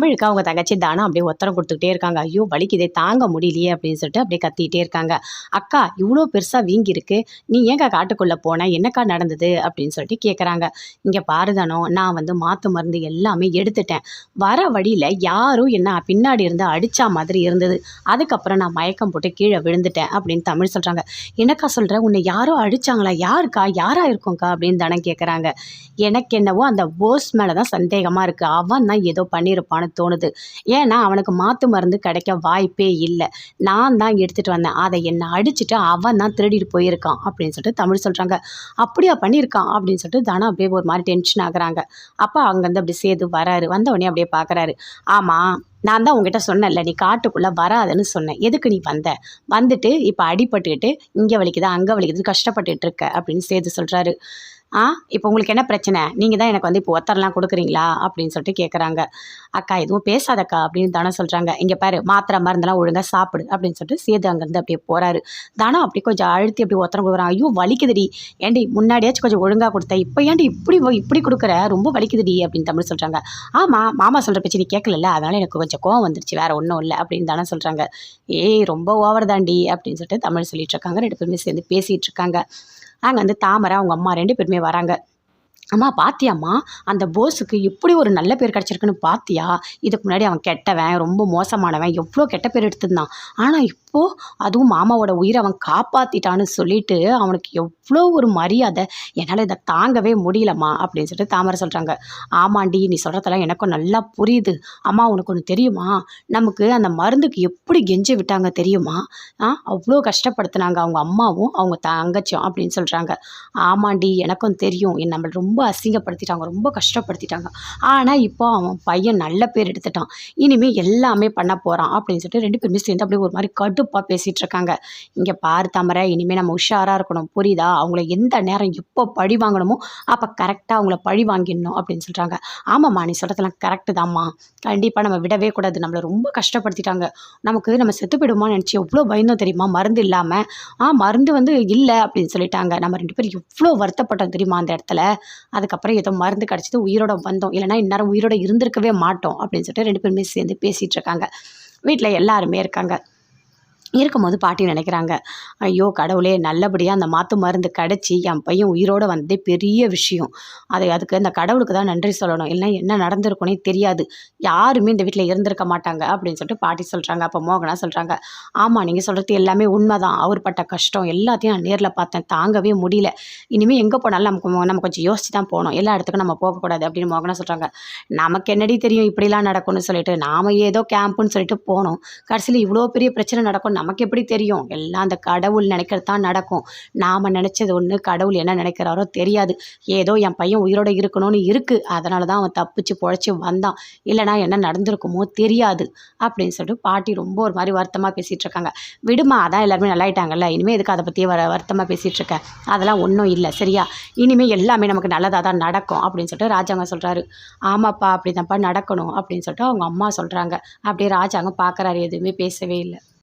தமிழுக்கு அவங்க தங்கச்சி தானம் அப்படியே உத்தரம் கொடுத்துக்கிட்டே இருக்காங்க. ஐயோ வலிக்குதே தாங்க முடியலையே அப்படின்னு சொல்லிட்டு அப்படியே கத்திக்கிட்டே இருக்காங்க. அக்கா இவ்வளோ பெருசாக வீங்கி இருக்கு நீ ஏங்க காட்டுக்குள்ளே போன? என்னக்கா நடந்தது? அப்படின்னு சொல்லிட்டு கேட்குறாங்க இங்கே பாருதானோ நான் வந்து மாற்று மருந்து எல்லாமே எடுத்துட்டேன். வர வழியில் யாரும் என்ன பின்னாடி இருந்து அடித்தா மாதிரி இருந்தது. அதுக்கப்புறம் நான் மயக்கம் போட்டு கீழே விழுந்துட்டேன் அப்படின்னு தமிழ் சொல்கிறாங்க என்னக்கா சொல்கிற உன்னை யாரோ அடித்தாங்களா யாருக்கா? யாராக இருக்கும்க்கா? அப்படின்னு தானே கேட்குறாங்க எனக்கு என்னவோ அந்த போஸ் மேலே தான் சந்தேகமாக இருக்குது அவன் தான் ஏதோ பண்ணியிருப்பான்னு தோணுது. ஏன்னா அவனுக்கு மாற்று மருந்து கிடைக்க வாய்ப்பே இல்லை. நான் தான் எடுத்துகிட்டு வந்தேன். அதை என்னை அடிச்சுட்டு அவன் தான் திருடிட்டு போயிருக்கான் அப்படின்னு சொல்லிட்டு தமிழ் சொல்கிறாங்க அப்படியா பண்ணியிருக்கான் அப்படின்னு சொல்லிட்டு தானே அப்படியே ஒரு மாதிரி டென்ஷன் ஆகுறாங்க. அப்போ அங்கேருந்து அப்படி சேது வராரு. வந்தவொடனே அப்படியே பார்க்குறாரு ஆமாம் நான் தான் உங்ககிட்ட சொன்னேன்ல நீ காட்டுக்குள்ளே வராதுன்னு சொன்னேன். எதுக்கு நீ வந்த? வந்துட்டு இப்போ அடிபட்டுக்கிட்டு இங்கே வலிக்குதா? அங்கே வலிக்குது கஷ்டப்பட்டுட்டு இருக்க அப்படின்னு சேது சொல்கிறாரு ஆ இப்போ உங்களுக்கு என்ன பிரச்சனை? நீங்கள் தான் எனக்கு வந்து இப்போ ஒத்தரெலாம் கொடுக்குறீங்களா? அப்படின்னு சொல்லிட்டு கேட்குறாங்க அக்கா எதுவும் பேசாதக்கா அப்படின்னு தானே சொல்கிறாங்க இங்கே பாரு மாத்திரை மருந்தெல்லாம் ஒழுங்காக சாப்பிடு அப்படின்னு சொல்லிட்டு சேது அங்கேருந்து அப்படியே போகிறாரு தானம் அப்படி கொஞ்சம் அழுத்தி அப்படி ஒத்தரம் கொடுக்குறான். ஐயோ வலிக்குதுடி. ஏண்டி முன்னாடியாச்சும் கொஞ்சம் ஒழுங்காக கொடுத்த. இப்போ ஏன்டி இப்படி இப்படி கொடுக்குற? ரொம்ப வலிக்குதுடி அப்படின்னு தமிழ் சொல்கிறாங்க ஆமாம் மாமா சொல்கிற பேச்சு நீ கேட்கல அதனால் எனக்கு கொஞ்சம் கோவம் வந்துருச்சு. வேறு ஒன்றும் இல்லை அப்படின்னு தானே சொல்கிறாங்க ஏய் ரொம்ப ஓவர் தாண்டி அப்படின்னு சொல்லிட்டு தமிழ் சொல்லிட்டு இருக்காங்க. ரெண்டு பேருமே சேர்ந்து பேசிகிட்டு இருக்காங்க. அங்கே வந்து தாமரை அவங்க அம்மா ரெண்டு பேருமே வராங்க. அம்மா பாத்தியாம்மா அந்த போஸுக்கு எப்படி ஒரு நல்ல பேர் கிடச்சிருக்குன்னு பாத்தியா? இதுக்கு முன்னாடி அவன் கெட்டவன் ரொம்ப மோசமானவன் எவ்வளோ கெட்ட பேர் எடுத்திருந்தான். ஆனால் இப்போது அதுவும் மாமாவோட உயிரை அவன் காப்பாற்றிட்டான்னு சொல்லிட்டு அவனுக்கு எவ்வளோ ஒரு மரியாதை. என்னால் இதை தாங்கவே முடியலம்மா அப்படின்னு சொல்லிட்டு தாமரை சொல்கிறாங்க ஆமாண்டி நீ சொல்கிறதெல்லாம் எனக்கும் நல்லா புரியுது. அம்மா உனக்கு ஒன்று தெரியுமா? நமக்கு அந்த மருந்துக்கு எப்படி கெஞ்சி விட்டாங்க தெரியுமா? ஆ அவ்வளோ கஷ்டப்படுத்தினாங்க அவங்க அம்மாவும் அவங்க தங்கச்சியும் அப்படின்னு சொல்கிறாங்க ஆமாண்டி எனக்கும் தெரியும். என் நம்மளை ரொம்ப அசிங்கப்படுத்திட்டாங்க ரொம்ப கஷ்டப்படுத்திட்டாங்க. ஆனால் இப்போ அவன் பையன் நல்ல பேர் எடுத்துட்டான். இனிமேல் எல்லாமே பண்ண போகிறான் அப்படின்னு சொல்லிட்டு ரெண்டு பேருமே சேர்ந்து அப்படியே ஒரு மாதிரி கடுப்பாக பேசிகிட்டு இருக்காங்க இங்கே பார் தாமரை இனிமேல் நம்ம உஷாராக இருக்கணும். புரியுதா? அவங்கள எந்த நேரம் எப்போ பழி வாங்கணுமோ அப்போ கரெக்டாக அவங்கள பழி வாங்கிடணும் அப்படின்னு சொல்கிறாங்க ஆமாம்மா நீ சொல்கிறதெல்லாம் கரெக்டு தாம்மா. கண்டிப்பாக நம்ம விடவே கூடாது. நம்மளை ரொம்ப கஷ்டப்படுத்திட்டாங்க. நமக்கு நம்ம செத்து போயிடுமான்னு நினச்சி எவ்வளோ பயந்தோம் தெரியுமா? மருந்து இல்லாமல் ஆ மருந்து வந்து இல்லை அப்படின்னு சொல்லிட்டாங்க. நம்ம ரெண்டு பேரும் எவ்வளோ வருத்தப்பட்டோம் தெரியுமா அந்த இடத்துல? அதுக்கப்புறம் ஏதோ மருந்து கிடச்சிது உயிரோட வந்தோம். இல்லைன்னா இந்நேரம் உயிரோட இருந்திருக்கவே மாட்டோம் அப்படின்னு சொல்லிட்டு ரெண்டு பேருமே சேர்ந்து பேசிகிட்டு இருக்காங்க வீட்டில் எல்லாருமே இருக்காங்க. இருக்கும்போது பாட்டி நினைக்கிறாங்க ஐயோ கடவுளே நல்லபடியாக அந்த மாற்று மருந்து கிடச்சி என் பையன் உயிரோடு வந்ததே பெரிய விஷயம். அது அதுக்கு அந்த கடவுளுக்கு தான் நன்றி சொல்லணும். இல்லைன்னா என்ன நடந்திருக்குனே தெரியாது. யாருமே இந்த வீட்டில் இருந்திருக்க மாட்டாங்க அப்படின்னு சொல்லிட்டு பாட்டி சொல்கிறாங்க அப்போ மோகனா சொல்கிறாங்க ஆமாம் நீங்கள் சொல்கிறது எல்லாமே உண்மைதான். அவர் பட்ட கஷ்டம் எல்லாத்தையும் நான் நேரில் பார்த்தேன். தாங்கவே முடியல. இனிமேல் எங்கே போனாலும் நமக்கு நம்ம கொஞ்சம் யோசிச்சு தான் போகணும். எல்லா இடத்துக்கும் நம்ம போகக்கூடாது அப்படின்னு மோகனா சொல்கிறாங்க நமக்கு என்னடி தெரியும்? இப்படிலாம் நடக்கும்னு சொல்லிட்டு நாம் ஏதோ கேம்ப்புன்னு சொல்லிட்டு போனோம். கடைசியில் இவ்வளோ பெரிய பிரச்சனை நடக்கும் நமக்கு எப்படி தெரியும்? எல்லாம் அந்த கடவுள் நினைக்கிறது தான் நடக்கும். நாம் நினச்சது ஒன்று கடவுள் என்ன நினைக்கிறாரோ தெரியாது. ஏதோ என் பையன் உயிரோட இருக்கணும்னு இருக்குது அதனால தான் அவன் தப்பிச்சு பொழைச்சி வந்தான். இல்லைனா என்ன நடந்திருக்குமோ தெரியாது. அப்படின்னு சொல்லிட்டு பாட்டி ரொம்ப ஒரு மாதிரி வருத்தமாக பேசிகிட்டு இருக்காங்க. விடுமா அதான் எல்லாருமே நல்லாயிட்டாங்கல்ல. இனிமேல் எதுக்கு அதை பற்றியே வர வருத்தமாக பேசிகிட்டு அதெல்லாம் ஒன்றும் இல்லை. சரியா? இனிமேல் எல்லாமே நமக்கு நல்லதாக தான் நடக்கும் அப்படின்னு சொல்லிட்டு ராஜாங்க சொல்கிறாரு ஆமாப்பா அப்படி தான்ப்பா நடக்கணும் அப்படின்னு சொல்லிட்டு அவங்க அம்மா சொல்கிறாங்க அப்படியே ராஜாங்க பார்க்குறாரு எதுவுமே பேசவே இல்லை.